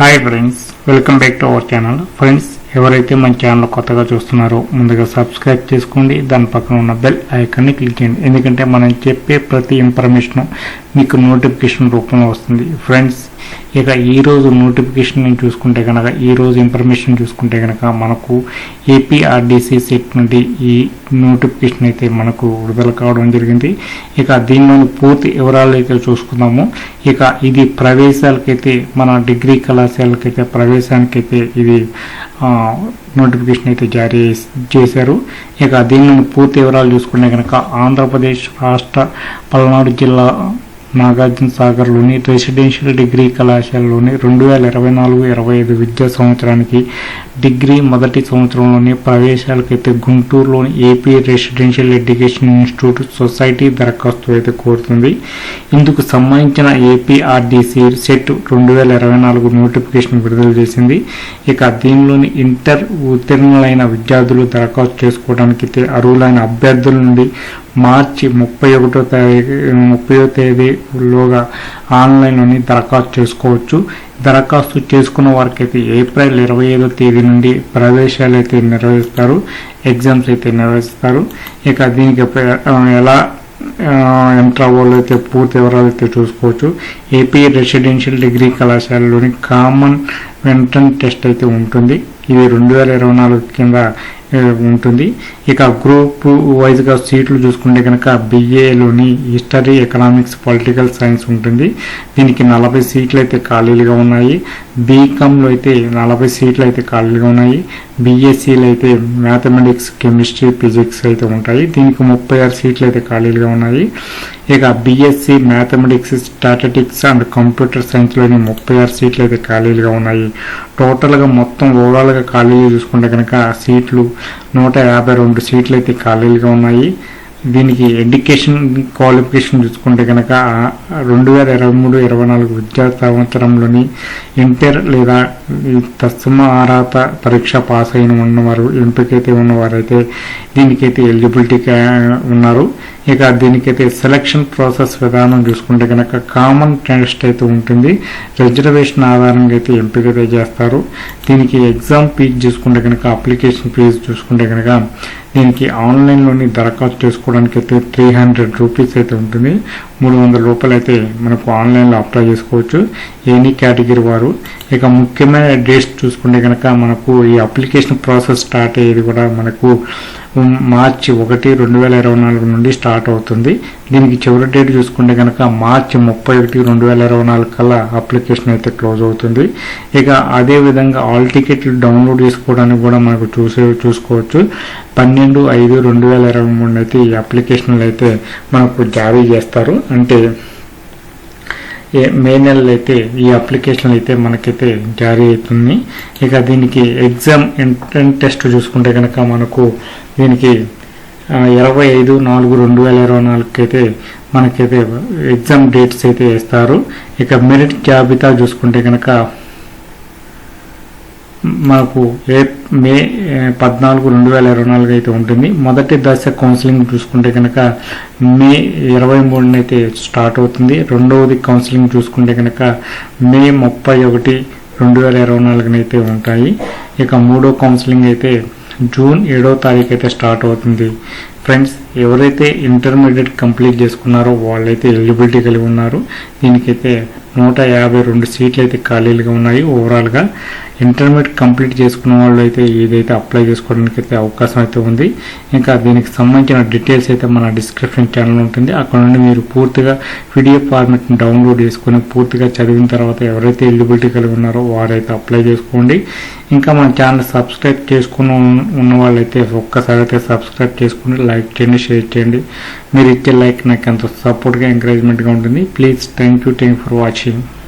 Hi friends welcome back to our channel friends ఎవరైతే మన channel కొత్తగా చూస్తున్నారో ముందుగా సబ్స్క్రైబ్ చేసుకోండి. దాని పక్కన ఉన్న బెల్ ఐకాన్ని క్లిక్ చేయండి. ఎందుకంటే మనం చెప్పే ప్రతి ఇన్ఫర్మేషన్ మీకు నోటిఫికేషన్ రూపంలో వస్తుంది. ఫ్రెండ్స్ ఇక ఈరోజు నోటిఫికేషన్ చూసుకుంటే కనుక ఈరోజు ఇన్ఫర్మేషన్ చూసుకుంటే కనుక మనకు ఏపీఆర్డీసీ సెట్ నుండి ఈ నోటిఫికేషన్ అయితే మనకు విడుదల కావడం జరిగింది. ఇక దీనిలోని పూర్తి వివరాలు అయితే చూసుకుందాము. ఇక ఇది ప్రవేశాలకైతే మన డిగ్రీ కళాశాలకైతే ప్రవేశానికైతే ఇది నోటిఫికేషన్ అయితే జారీ చేశారు. ఇక దీనిని పూర్తి వివరాలు చూసుకుంటే కనుక ఆంధ్రప్రదేశ్ రాష్ట్ర పల్నాడు జిల్లా నాగార్జున సాగర్లోని రెసిడెన్షియల్ డిగ్రీ కళాశాలలోని రెండు వేల ఇరవై నాలుగు ఇరవై ఐదు విద్యా సంవత్సరానికి డిగ్రీ మొదటి సంవత్సరంలోని ప్రవేశాలకైతే గుంటూరులోని A P residential education institute society దరఖాస్తు అయితే కోరుతుంది. ఇందుకు సంబంధించిన ఏపీఆర్డీసీ సెట్ రెండు వేల ఇరవై నాలుగు నోటిఫికేషన్ విడుదల చేసింది. ఇక దీనిలోని ఇంటర్ ఉత్తీర్ణులైన విద్యార్థులు దరఖాస్తు చేసుకోవడానికి అయితే అర్హులైన అభ్యర్థుల నుండి మార్చి ముప్పై ఒకటో తారీఖు ముప్పయో తేదీలోగా ఆన్లైన్లోని దరఖాస్తు చేసుకోవచ్చు. దరఖాస్తు చేసుకున్న వారికి అయితే ఏప్రిల్ ఇరవై ఐదో తేదీ నుండి ప్రవేశాలు అయితే నిర్వహిస్తారు ఎగ్జామ్స్ అయితే నిర్వహిస్తారు. ఇక దీనికి ఎలా ఎంటర్ అవ్వాలో అయితే పూర్తి వివరాలు అయితే చూసుకోవచ్చు. ఏపీ రెసిడెన్షియల్ డిగ్రీ కళాశాలలోని కామన్ వెంటన్ టెస్ట్ అయితే ఉంటుంది. ఇది రెండు వేల ఇరవై నాలుగు కింద ఉంటుంది. ఇక గ్రూప్ వైజ్గా సీట్లు చూసుకుంటే కనుక బిఏలోని హిస్టరీ ఎకనామిక్స్ పొలిటికల్ సైన్స్ ఉంటుంది. దీనికి నలభై సీట్లు అయితే ఖాళీలుగా ఉన్నాయి. బీకామ్లో అయితే నలభై సీట్లు అయితే ఖాళీలుగా ఉన్నాయి. బీఎస్సీలు అయితే మ్యాథమెటిక్స్ కెమిస్ట్రీ ఫిజిక్స్ అయితే ఉంటాయి. దీనికి ముప్పై ఆరు సీట్లు అయితే ఖాళీలుగా ఉన్నాయి. ఇక B Sc mathematics statistics and computer సైన్స్లోని ముప్పై ఆరు సీట్లు అయితే ఖాళీలుగా ఉన్నాయి. టోటల్గా మొత్తం ఓవరాల్గా ఖాళీలు చూసుకుంటే కనుక సీట్లు నూట యాభై రెండు సీట్లు అయితే ఖాళీలుగా ఉన్నాయి. దీనికి ఎడ్యుకేషన్ క్వాలిఫికేషన్ చూసుకుంటే కనుక రెండు వేల ఇరవై మూడు ఇరవై నాలుగు విద్యా సంవత్సరంలోని ఇంటర్ లేదా తస్మారాత పరీక్ష పాస్ అయిన ఉన్నవారు ఎంపికైతే ఉన్నవారైతే దీనికైతే ఎలిజిబిలిటీగా ఉన్నారు. ఇక దీనికైతే సెలక్షన్ ప్రాసెస్ విధానం చూసుకుంటే కనుక కామన్ టెస్ట్ అయితే ఉంటుంది. రిజర్వేషన్ ఆధారంగా అయితే ఎంపిక అయితే చేస్తారు. దీనికి ఎగ్జామ్ ఫీజు చూసుకుంటే కనుక అప్లికేషన్ ఫీజు చూసుకుంటే కనుక దీనికి ఆన్లైన్లోని దరఖాస్తు చేసుకోవడానికి అయితే త్రీ హండ్రెడ్ రూపీస్ అయితే ఉంటుంది. మూడు వందల రూపాయలు అయితే మనకు ఆన్లైన్లో అప్లై చేసుకోవచ్చు. ఎనీ కేటగిరీ వారు. ఇక ముఖ్యమైన డేట్స్ చూసుకుంటే కనుక మనకు ఈ అప్లికేషన్ ప్రాసెస్ స్టార్ట్ అయ్యేది కూడా మనకు మార్చి ఒకటి రెండు వేల ఇరవై నాలుగు నుండి స్టార్ట్ అవుతుంది. దీనికి చివరి డేట్ చూసుకుంటే కనుక మార్చి ముప్పై ఒకటి రెండు వేల ఇరవై నాలుగు కల్లా అప్లికేషన్ అయితే క్లోజ్ అవుతుంది. ఇక అదే విధంగా ఆల్ టికెట్లు డౌన్లోడ్ చేసుకోవడానికి కూడా మనకు చూసే చూసుకోవచ్చు. పన్నెండు ఐదు రెండు వేల ఇరవై మూడు అయితే ఈ అప్లికేషన్లు అయితే మనకు జారీ చేస్తారు. అంటే మే నెలలో అయితే ఈ అప్లికేషన్ అయితే మనకైతే జారీ అవుతుంది. ఇక దీనికి ఎగ్జామ్ ఎంట్రన్ టెస్ట్ చూసుకుంటే కనుక మనకు దీనికి ఇరవై ఐదు నాలుగు రెండు వేల ఇరవై నాలుగుకి అయితే మనకైతే ఎగ్జామ్ డేట్స్ అయితే ఇస్తారు. ఇక మెరిట్ జాబితా చూసుకుంటే కనుక మనకు ఏ మే పద్నాలుగు రెండు వేల ఇరవై నాలుగు అయితే ఉంటుంది. మొదటి దశ కౌన్సిలింగ్ చూసుకుంటే కనుక మే ఇరవై మూడున అయితే స్టార్ట్ అవుతుంది. రెండవది కౌన్సిలింగ్ చూసుకుంటే కనుక మే ముప్పై ఒకటి రెండు వేల ఇరవై నాలుగునైతే ఉంటాయి. ఇక మూడో కౌన్సిలింగ్ అయితే జూన్ ఏడో తారీఖు అయితే స్టార్ట్ అవుతుంది. ఫ్రెండ్స్ ఎవరైతే ఇంటర్మీడియట్ కంప్లీట్ చేసుకున్నారో వాళ్ళైతే ఎలిజిబిలిటీ కలిగి ఉన్నారు. దీనికైతే నూట యాభై రెండు సీట్లు అయితే ఖాళీలుగా ఉన్నాయి ఓవరాల్గా. ఇంటర్మీడియట్ కంప్లీట్ చేసుకున్న వాళ్ళు అయితే ఏదైతే అప్లై చేసుకోవడానికి అయితే అవకాశం అయితే ఉంది. ఇంకా దీనికి సంబంధించిన డీటెయిల్స్ అయితే మన డిస్క్రిప్షన్ ఛానల్ ఉంటుంది. అక్కడ నుండి మీరు పూర్తిగా పీడిఎఫ్ ఫార్మెట్ని డౌన్లోడ్ చేసుకొని పూర్తిగా చదివిన తర్వాత ఎవరైతే ఎలిజిబిలిటీ కలిగి ఉన్నారో వారైతే అప్లై చేసుకోండి. ఇంకా మన ఛానల్ సబ్స్క్రైబ్ చేసుకుని ఉన్న వాళ్ళైతే ఒక్కసారి అయితే సబ్స్క్రైబ్ చేసుకుని లైక్ చేయండి షేర్ చేయండి. మీరు ఇచ్చే లైక్ నాకు ఎంతో సపోర్ట్గా ఎంకరేజ్మెంట్గా ఉంటుంది. Please thank you thank for watching. you.